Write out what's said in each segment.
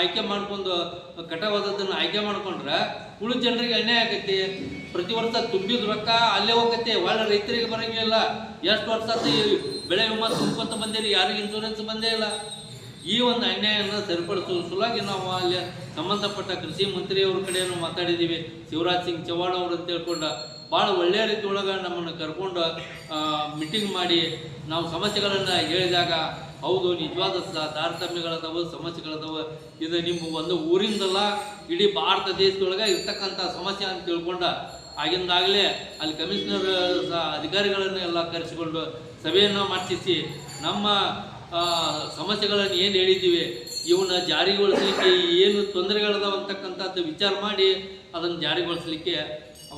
ಆಯ್ಕೆ ಮಾಡ್ಕೊಂಡು ಕಟಾವಾದದ್ದನ್ನು ಆಯ್ಕೆ ಮಾಡ್ಕೊಂಡ್ರೆ ಉಳಿದ ಜನರಿಗೆ ಅನ್ಯಾಯ ಆಗೈತಿ. ಪ್ರತಿ ವರ್ಷ ತುಂಬಿದ ರೊಕ್ಕ ಅಲ್ಲೇ ಹೋಗತ್ತೆ ಒಳ್ಳೆ ರೈತರಿಗೆ ಬರಂಗಿಲ್ಲ. ಎಷ್ಟು ವರ್ಷ ಬೆಳೆ ವಿಮಾ ತುಂಬ್ಕೊಂತ ಬಂದಿರಿ? ಯಾರಿಗೆ ಇನ್ಶೂರೆನ್ಸ್ ಬಂದೇ ಇಲ್ಲ. ಈ ಒಂದು ಅನ್ಯಾಯನ ಸರಿಪಡಿಸುವ ಸಲುವಾಗಿ ನಾವು ಅಲ್ಲಿ ಸಂಬಂಧಪಟ್ಟ ಕೃಷಿ ಮಂತ್ರಿಯವ್ರ ಕಡೆಯನ್ನು ಮಾತಾಡಿದ್ದೀವಿ ಶಿವರಾಜ್ ಸಿಂಗ್ ಚೌಹಾಣ್ ಅವರು ಅಂತ ಹೇಳ್ಕೊಂಡ ಭಾಳ ಒಳ್ಳೆಯ ರೀತಿ ಒಳಗೆ ನಮ್ಮನ್ನು ಕರ್ಕೊಂಡು ಮೀಟಿಂಗ್ ಮಾಡಿ ನಾವು ಸಮಸ್ಯೆಗಳನ್ನು ಹೇಳಿದಾಗ ಹೌದು, ನಿಜವಾದ ತಾರತಮ್ಯಗಳದಾವು, ಸಮಸ್ಯೆಗಳದಾವ. ಇದು ನಿಮ್ಮ ಒಂದು ಊರಿಂದಲ್ಲ, ಇಡೀ ಭಾರತ ದೇಶದೊಳಗೆ ಇರ್ತಕ್ಕಂಥ ಸಮಸ್ಯೆ ಅಂತ ತಿಳ್ಕೊಂಡ ಆಗಿಂದಾಗಲೇ ಅಲ್ಲಿ ಕಮಿಷನರ್ ಅಧಿಕಾರಿಗಳನ್ನು ಎಲ್ಲ ಕರೆಸಿಕೊಂಡು ಸಭೆಯನ್ನು ಮಾಡಿಸಿ ನಮ್ಮ ಸಮಸ್ಯೆಗಳನ್ನು ಏನು ಹೇಳಿದ್ದೀವಿ ಇವನ್ನ ಜಾರಿಗೊಳಿಸಲಿಕ್ಕೆ ಏನು ತೊಂದರೆಗಳದಾವ ಅಂತಕ್ಕಂಥದ್ದು ವಿಚಾರ ಮಾಡಿ ಅದನ್ನು ಜಾರಿಗೊಳಿಸಲಿಕ್ಕೆ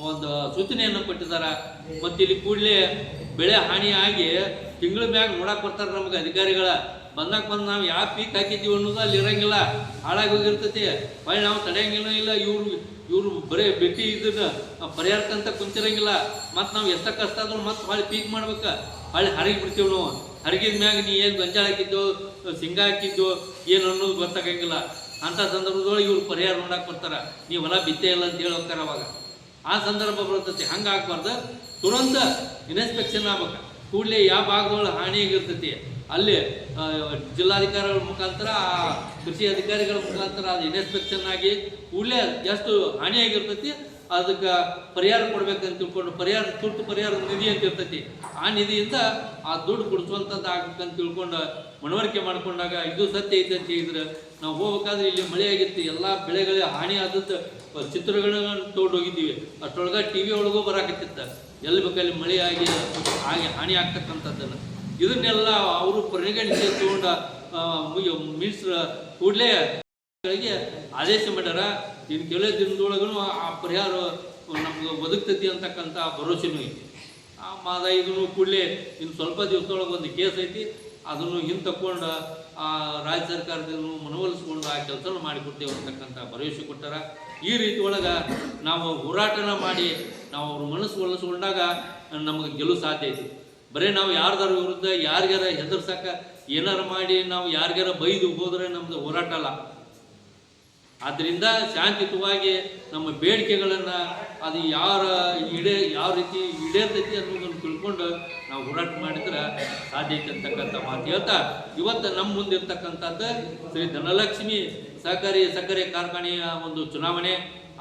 ಒಂದು ಸೂಚನೆಯನ್ನು ಕೊಟ್ಟಿದ್ದಾರೆ. ಮತ್ತು ಇಲ್ಲಿ ಕೂಡಲೇ ಬೆಳೆ ಹಾನಿಯಾಗಿ ತಿಂಗಳ ಮ್ಯಾಗ ನೋಡಕ್ಕೆ ಬರ್ತಾರೆ ನಮಗೆ ಅಧಿಕಾರಿಗಳ. ಬಂದಾಗ ಬಂದು ನಾವು ಯಾವ ಪೀಕ್ ಹಾಕಿದ್ದೀವಿ ಅನ್ನೋದು ಅಲ್ಲಿ ಇರಂಗಿಲ್ಲ. ಹಾಳಾಗಿ ಹೋಗಿರ್ತೈತಿ. ಹೊಳ್ಳಿ ನಾವು ತಡೆಯಂಗಿಲ್ಲ, ಇಲ್ಲ ಇವ್ರು ಇವರು ಬರೀ ಬೆಟ್ಟಿ ಇದನ್ನ ಪರಿಹಾರಕ್ಕಂತ ಕುಂತಿರಂಗಿಲ್ಲ. ಮತ್ತು ನಾವು ಎಷ್ಟ ಕಷ್ಟ ಆದ್ರೂ ಮತ್ತೆ ಹೊಳ್ಳಿ ಪೀಕ್ ಮಾಡ್ಬೇಕು. ಹೊಳ್ಳಿ ಹರಗಿ ಬಿಡ್ತೀವಿ ನಾವು. ಹರಗಿದ ಮ್ಯಾಗ ನೀ ಏನು ಗಂಜಾಳ ಹಾಕಿದ್ದು ಸಿಂಗ ಹಾಕಿದ್ದು ಏನು ಅನ್ನೋದು ಗೊತ್ತಾಗಂಗಿಲ್ಲ. ಅಂಥ ಸಂದರ್ಭದೊಳಗೆ ಇವ್ರು ಪರಿಹಾರ ನೋಡಕ್ಕೆ ಬರ್ತಾರೆ. ನೀವು ಹೊಲ ಬಿತ್ತೇ ಇಲ್ಲ ಅಂತ ಹೇಳಿ ಹೋಗ್ತಾರೆ ಅವಾಗ. ಆ ಸಂದರ್ಭ ಬರ್ತೈತಿ ಹಂಗೆ ಆಗ್ಬಾರ್ದು? ತುರಂತ ಇನ್ಸ್ಪೆಕ್ಷನ್ ಆಗ್ಬೇಕು. ಕೂಡಲೇ ಯಾವ ಭಾಗಗಳು ಹಾನಿಯಾಗಿರ್ತೈತಿ ಅಲ್ಲಿ ಜಿಲ್ಲಾಧಿಕಾರಿಗಳ ಮುಖಾಂತರ, ಆ, ಕೃಷಿ ಅಧಿಕಾರಿಗಳ ಮುಖಾಂತರ ಅದು ಇನ್ಸ್ಪೆಕ್ಷನ್ ಆಗಿ ಕೂಡಲೇ ಎಷ್ಟು ಹಾನಿಯಾಗಿರ್ತೈತಿ ಅದಕ್ಕೆ ಪರಿಹಾರ ಕೊಡ್ಬೇಕಂತ ತಿಳ್ಕೊಂಡು, ಪರಿಹಾರ, ತುರ್ತು ಪರಿಹಾರ ನಿಧಿ ಅಂತ ಇರ್ತೈತಿ. ಆ ನಿಧಿಯಿಂದ ಆ ದುಡ್ಡು ಕೊಡಿಸುವಂಥದ್ದು ಆಗ್ಬೇಕಂತ ತಿಳ್ಕೊಂಡು ಮನವರಿಕೆ ಮಾಡ್ಕೊಂಡಾಗ ಇದು ಸತ್ಯ ಐತೆ ಅಂತ ಹೇಳಿದ್ರೆ, ನಾವು ಹೋಗ್ಬೇಕಾದ್ರೆ ಇಲ್ಲಿ ಮಳೆ ಆಗಿತ್ತು, ಎಲ್ಲ ಬೆಳೆಗಳಿಗೆ ಹಾನಿ ಆದದ್ದು ಚಿತ್ರಗಳನ್ನ ತೊಗೊಂಡು ಹೋಗಿದ್ದೀವಿ ಅಷ್ಟರೊಳಗೆ ಟಿ ವಿ ಒಳಗೂ ಬರಾಕತ್ತಿತ್ತ ಎಲ್ಲಿ ಬೇಕಲ್ಲಿ ಮಳೆ ಆಗಿ ಹಾಗೆ ಹಾನಿ ಆಗ್ತಕ್ಕಂಥದ್ದನ್ನು. ಇದನ್ನೆಲ್ಲ ಅವರು ಪರಿಗಣಿಸಿ ತಗೊಂಡ ಮಿನಿಸ್ಟರ್ ಕೂಡಲೇ ಆದೇಶ ಮಾಡ್ಯಾರ. ಇನ್ನು ಕೆಲವೇ ದಿನದೊಳಗೂ ಆ ಪರಿಹಾರ ನಮ್ಗೆ ಬದುಕ್ತೈತಿ ಅಂತಕ್ಕಂಥ ಭರವಸೆನೂ ಐತಿ. ಆ ಮಾದ ಇದನ್ನು ಕೂಡಲೇ ಇನ್ನು ಸ್ವಲ್ಪ ದಿವಸದೊಳಗೆ ಒಂದು ಕೇಸ್ ಐತಿ. ಅದನ್ನು ಹಿಂದೆ ತಕೊಂಡು ಆ, ರಾಜ್ಯ ಸರ್ಕಾರದಿಂದ ಮನವೊಲಿಸ್ಕೊಂಡು ಆ ಕೆಲಸ ಮಾಡಿಕೊಡ್ತೇವೆ ಅಂತಕ್ಕಂಥ ಭರವಸೆ ಕೊಟ್ಟಾರ. ಈ ರೀತಿ ಒಳಗೆ ನಾವು ಹೋರಾಟನ ಮಾಡಿ ನಾವು ಅವ್ರ ಮನಸ್ಸು ಒಲಿಸ್ಕೊಂಡಾಗ ನಮಗೆ ಗೆಲುವು ಸಾಧ್ಯ ಐತಿ. ಬರೀ ನಾವು ಯಾರ್ದಾರ ವಿರುದ್ಧ ಯಾರಿಗಾರ ಹೆದರ್ಸಕ್ಕ ಏನಾರ ಮಾಡಿ ನಾವು ಯಾರಿಗಾರ ಬೈದು ಹೋದ್ರೆ ನಮ್ದು ಹೋರಾಟ ಅಲ್ಲ. ಆದ್ದರಿಂದ ಶಾಂತಿಯುತವಾಗಿ ನಮ್ಮ ಬೇಡಿಕೆಗಳನ್ನು ಅದು ಯಾರ ಈಡೇ ಯಾವ ರೀತಿ ಈಡೇರ್ತೈತಿ ಅನ್ನೋದನ್ನು ತಿಳ್ಕೊಂಡು ನಾವು ಹೋರಾಟ ಮಾಡಿದ್ರೆ ಸಾಧ್ಯ ಅಂತಕ್ಕಂಥ ಮಾತು ಹೇಳ್ತಾ, ಇವತ್ತು ನಮ್ಮ ಮುಂದೆ ಇರ್ತಕ್ಕಂಥದ್ದು ಶ್ರೀ ಧನಲಕ್ಷ್ಮಿ ಸಹಕಾರಿ ಸಕ್ಕರೆ ಕಾರ್ಖಾನೆಯ ಒಂದು ಚುನಾವಣೆ.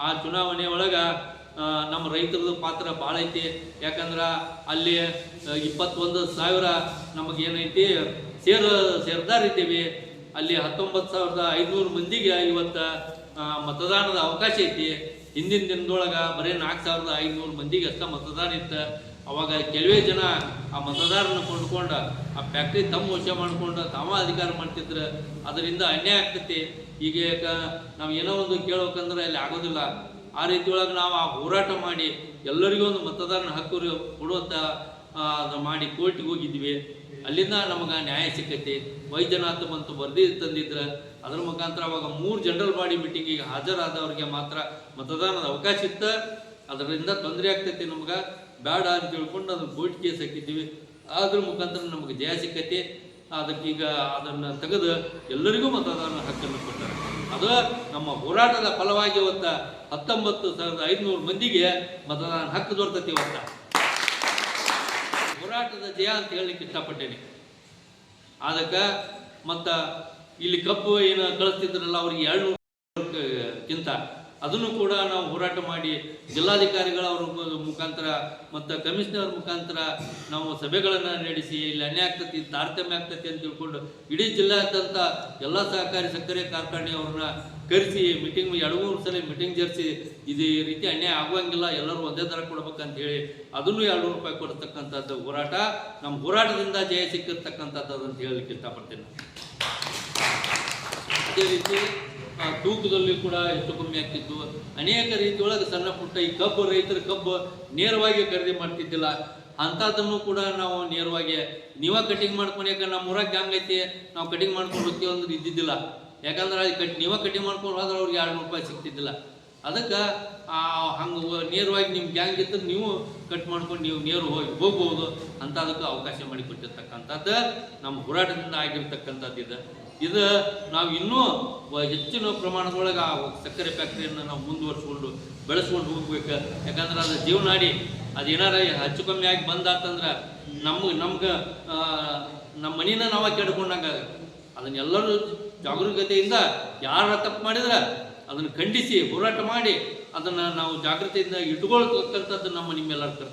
ಆ ಚುನಾವಣೆ ಒಳಗೆ ನಮ್ಮ ರೈತರದ್ದು ಪಾತ್ರ ಭಾಳ ಐತಿ. ಯಾಕಂದ್ರೆ ಅಲ್ಲಿ ಇಪ್ಪತ್ತೊಂದು ಸಾವಿರ ನಮಗೇನೈತಿ, ಸೇರು ಸೇರ್ದಾರ್ ಇದ್ದೀವಿ ಅಲ್ಲಿ ಹತ್ತೊಂಬತ್ತು ಸಾವಿರದ ಐದುನೂರು ಮಂದಿಗೆ ಇವತ್ತು ಮತದಾನದ ಅವಕಾಶ ಐತಿ. ಹಿಂದಿನ ದಿನದೊಳಗೆ ಬರೀ ನಾಲ್ಕು ಸಾವಿರದ ಐದುನೂರು ಮಂದಿಗೆ ಅಷ್ಟ ಮತದಾನ ಇತ್ತು. ಅವಾಗ ಕೆಲವೇ ಜನ ಆ ಮತದಾರನ ಕೊಂಡ್ಕೊಂಡು, ಆ ಫ್ಯಾಕ್ಟ್ರಿ ತಮ್ಮ ವಶ ಮಾಡ್ಕೊಂಡು ತಾವ ಅಧಿಕಾರ ಮಾಡ್ತಿದ್ರು. ಅದರಿಂದ ಅನ್ಯಾಯ ಆಗ್ತೈತಿ. ಈಗ ನಾವು ಏನೋ ಒಂದು ಕೇಳ್ಬೇಕಂದ್ರೆ ಅಲ್ಲಿ ಆಗೋದಿಲ್ಲ. ಆ ರೀತಿ ಒಳಗೆ ನಾವು ಆ ಹೋರಾಟ ಮಾಡಿ ಎಲ್ಲರಿಗೂ ಒಂದು ಮತದಾರನ ಹಕ್ಕು ಕೊಡುವಂಥ ಅದು ಮಾಡಿ ಕೋರ್ಟಿಗೆ ಹೋಗಿದ್ವಿ. ಅಲ್ಲಿಂದ ನಮಗೆ ನ್ಯಾಯ ಸಿಕ್ಕೈತಿ. ವೈದ್ಯನಾಥ ಬಂತು ಬರ್ದಿ ತಂದಿದ್ರೆ. ಅದರ ಮುಖಾಂತರ ಅವಾಗ ಮೂರು ಜನರಲ್ ಬಾಡಿ ಮೀಟಿಂಗಿಗೆ ಹಾಜರಾದವ್ರಿಗೆ ಮಾತ್ರ ಮತದಾನದ ಅವಕಾಶ ಇತ್ತು. ಅದರಿಂದ ತೊಂದರೆ ಆಗ್ತೈತಿ ನಮ್ಗೆ. ಬೇಡ ಅಂತ ತಿಳ್ಕೊಂಡು ಅದನ್ನ ಕೋರ್ಟ್ ಕೇಸ್ ಹಾಕಿದ್ದೀವಿ ಅದ್ರ ಮುಖಾಂತರ ನಮಗೆ ಜಯ ಸಿಕ್ಕೈತಿ. ಅದಕ್ಕೀಗ ಅದನ್ನು ತೆಗೆದು ಎಲ್ಲರಿಗೂ ಮತದಾನ ಹಕ್ಕನ್ನು ಕೊಟ್ಟಾರೆ. ಅದು ನಮ್ಮ ಹೋರಾಟದ ಫಲವಾಗಿ ಇವತ್ತು ಹತ್ತೊಂಬತ್ತು ಸಾವಿರದ ಐದುನೂರು ಮಂದಿಗೆ ಮತದಾನ ಹಕ್ಕು ದೊರೆತೈತಿ ಇವತ್ತ. ಹೋರಾಟದ ಜಯ ಅಂತ ಹೇಳಲಿಕ್ಕೆ ಇಷ್ಟಪಟ್ಟೇನೆ. ಅದಕ್ಕೆ ಮತ್ತು ಇಲ್ಲಿ ಕಬ್ಬು ಏನು ಕಳಿಸ್ತಿದ್ರಲ್ಲ ಅವ್ರಿಗೆ ಎರಡು ಕಿಂತ ಅದನ್ನು ಕೂಡ ನಾವು ಹೋರಾಟ ಮಾಡಿ ಜಿಲ್ಲಾಧಿಕಾರಿಗಳ ಮುಖಾಂತರ ಮತ್ತು ಕಮಿಷನರ್ ಮುಖಾಂತರ ನಾವು ಸಭೆಗಳನ್ನು ನಡೆಸಿ, ಇಲ್ಲಿ ಅನ್ಯಾಯ ಆಗ್ತತಿ, ತಾರತಮ್ಯ ಆಗ್ತತಿ ಅಂತ ತಿಳ್ಕೊಂಡು ಇಡೀ ಜಿಲ್ಲೆಯಾದ್ಯಂತ ಎಲ್ಲ ಸಹಕಾರಿ ಸಕ್ಕರೆ ಕಾರ್ಖಾನೆಯವ್ರನ್ನ ಕರೆಸಿ ಮೀಟಿಂಗ್ ಎರಡು, ಮೂರು ಸಲ ಮೀಟಿಂಗ್ ಜರಿಸಿ ಇದು ಈ ರೀತಿ ಅನ್ಯಾಯ ಆಗುವಂಗಿಲ್ಲ, ಎಲ್ಲರೂ ಒಂದೇ ಥರ ಕೊಡ್ಬೇಕಂತ ಹೇಳಿ ಅದನ್ನು ಎರಡು ರೂಪಾಯಿ ಕೊಡ್ತಕ್ಕಂಥದ್ದು ಹೋರಾಟ. ನಮ್ಮ ಹೋರಾಟದಿಂದ ಜಯ ಸಿಕ್ಕಿರ್ತಕ್ಕಂಥದ್ದು ಅಂತ ಹೇಳಲಿಕ್ಕೆ ಇಷ್ಟಪಡ್ತೀನಿ. ಅದೇ ರೀತಿ ತೂಕದಲ್ಲಿ ಕೂಡ ಹೆಚ್ಚು ಕಮ್ಮಿ ಆಗ್ತಿತ್ತು. ಅನೇಕ ರೀತಿಯೊಳಗೆ ಸಣ್ಣ ಪುಟ್ಟ ಈ ಕಬ್ಬು, ರೈತರ ಕಬ್ಬು ನೇರವಾಗಿ ಖರೀದಿ ಮಾಡ್ತಿದ್ದಿಲ್ಲ. ಅಂಥದ್ದನ್ನು ಕೂಡ ನಾವು ನೇರವಾಗಿ ನೀವ ಕಟಿಂಗ್ ಮಾಡ್ಕೊಳ್ಯಾಕ ನಮ್ಮ ಊರಾಗ ಹಂಗೈತಿ ನಾವು ಕಟಿಂಗ್ ಮಾಡ್ಕೊಂಡು ಹೋಗ್ತೀವಿ ಅಂದ್ರೆ ಇದ್ದಿದ್ದಿಲ್ಲ. ಯಾಕಂದ್ರೆ ಅದು ಕಟ್, ನೀವ ಕಟಿಂಗ್ ಮಾಡ್ಕೊಂಡು ಹೋದ್ರೆ ಅವ್ರಿಗೆ ಎರಡು ನೂರು ರೂಪಾಯಿ ಸಿಗ್ತಿದ್ದಿಲ್ಲ. ಅದಕ್ಕೆ ಹಂಗೆ ನೇರವಾಗಿ ನಿಮ್ಮ ಗ್ಯಾಂಗ್ ಇತ್ತು, ನೀವು ಕಟ್ ಮಾಡ್ಕೊಂಡು ನೀವು ನೇರು ಹೋಗಿ ಹೋಗ್ಬೋದು. ಅಂತ ಅದಕ್ಕೆ ಅವಕಾಶ ಮಾಡಿಕೊಟ್ಟಿರ್ತಕ್ಕಂಥದ್ದು ನಮ್ಮ ಹೋರಾಟದಿಂದ ಆಗಿರ್ತಕ್ಕಂಥದ್ದು ಇದು. ಇದು ನಾವು ಇನ್ನೂ ಹೆಚ್ಚಿನ ಪ್ರಮಾಣದೊಳಗೆ ಆ ಸಕ್ಕರೆ ಫ್ಯಾಕ್ಟ್ರಿಯನ್ನು ನಾವು ಮುಂದುವರ್ಸ್ಕೊಂಡು ಬೆಳೆಸ್ಕೊಂಡು ಹೋಗ್ಬೇಕು. ಯಾಕಂದ್ರೆ ಅದು ಜೀವನಾಡಿ ಅದು ಏನಾರ ಹೆಚ್ಚು ಕಮ್ಮಿ ಆಗಿ ಬಂದಾತಂದ್ರೆ ನಮ್ಗೆ ನಮ್ಗೆ ನಮ್ಮ ಮನೇನ ನಾವು ಕೆಡ್ಕೊಂಡಂಗ ಅದನ್ನೆಲ್ಲರೂ ಜಾಗರೂಕತೆಯಿಂದ ಯಾರ ತಪ್ಪು ಮಾಡಿದ್ರೆ ಅದನ್ನು ಖಂಡಿಸಿ ಹೋರಾಟ ಮಾಡಿ ಅದನ್ನು ನಾವು ಜಾಗೃತಿಯಿಂದ ಇಟ್ಕೊಳ್ತಕ್ಕಂಥದ್ದು ನಮ್ಮ ನಿಮ್ಮೆಲ್ಲರ ಕರ್ತವ್ಯ.